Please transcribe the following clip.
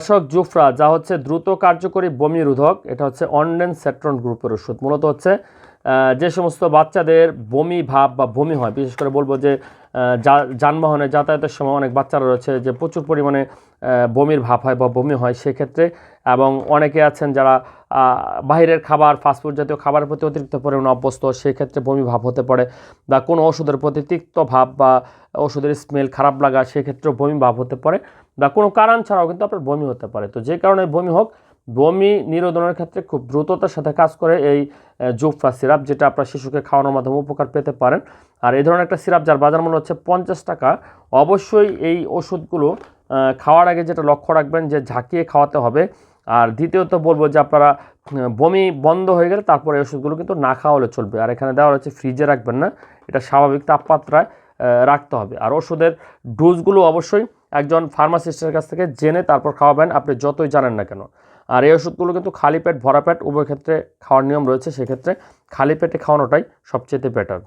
দর্শক জুফরা যা হচ্ছে দ্রুত কার্যকরী বমি রোধক, এটা হচ্ছে অনডেন সেট্রন গ্রুপের ওষুধ। মূলত হচ্ছে যে সমস্ত বাচ্চাদের বমি ভাব বা বমি হয়, বিশেষ করে বলব যে যানবাহনে যাতায়াতের সময় অনেক বাচ্চারা রয়েছে যে প্রচুর পরিমাণে বমির ভাব হয় বা বমি হয় সেক্ষেত্রে এবং অনেকে আছেন যারা বাইরের খাবার ফাস্টফুড জাতীয় খাবারের প্রতি অতিরিক্ত পরিমাণে অভ্যস্ত, সেক্ষেত্রে বমি ভাব হতে পারে বা কোনো ওষুধের প্রতি তিক্ত ভাব বা ওষুধের স্মেল খারাপ লাগা সেক্ষেত্রেও বমি ভাব হতে পারে বা কোনো কারণ ছাড়াও কিন্তু আপনার বমি হতে পারে। তো যে কারণে বমি হোক বমি নিরোধনের ক্ষেত্রে খুব দ্রুততার সাথে কাজ করে এই জুফরা সিরাপ, যেটা আপনার শিশুকে খাওয়ানোর মাধ্যমে উপকার পেতে পারেন। আর এই ধরনের একটা সিরাপ যার বাজার মূল্য হচ্ছে পঞ্চাশ টাকা, অবশ্যই এই ওষুধগুলো খাওয়ার আগে যেটা লক্ষ্য রাখবেন যে ঝাঁকিয়ে খাওয়াতে হবে। আর দ্বিতীয়ত বলব যে আপনারা বমি বন্ধ হয়ে গেলে তারপরে এই ওষুধগুলো কিন্তু না খাওয়ালে চলবে। আর এখানে দেওয়া হচ্ছে ফ্রিজে রাখবেন না, এটা স্বাভাবিক তাপমাত্রায় রাখতে হবে। আর ওষুধের ডোজগুলো অবশ্যই একজন ফার্মাসিস্টের কাছ থেকে জেনে তারপর খাওয়াবেন, আপনি যতই জানেন না কেন। আর এই ওষুধগুলো কিন্তু খালি পেট, ভরা পেট, উভয় ক্ষেত্রে খাওয়ার নিয়ম রয়েছে, সেক্ষেত্রে খালি পেটে খাওয়ানোটাই সবচেয়ে বেটার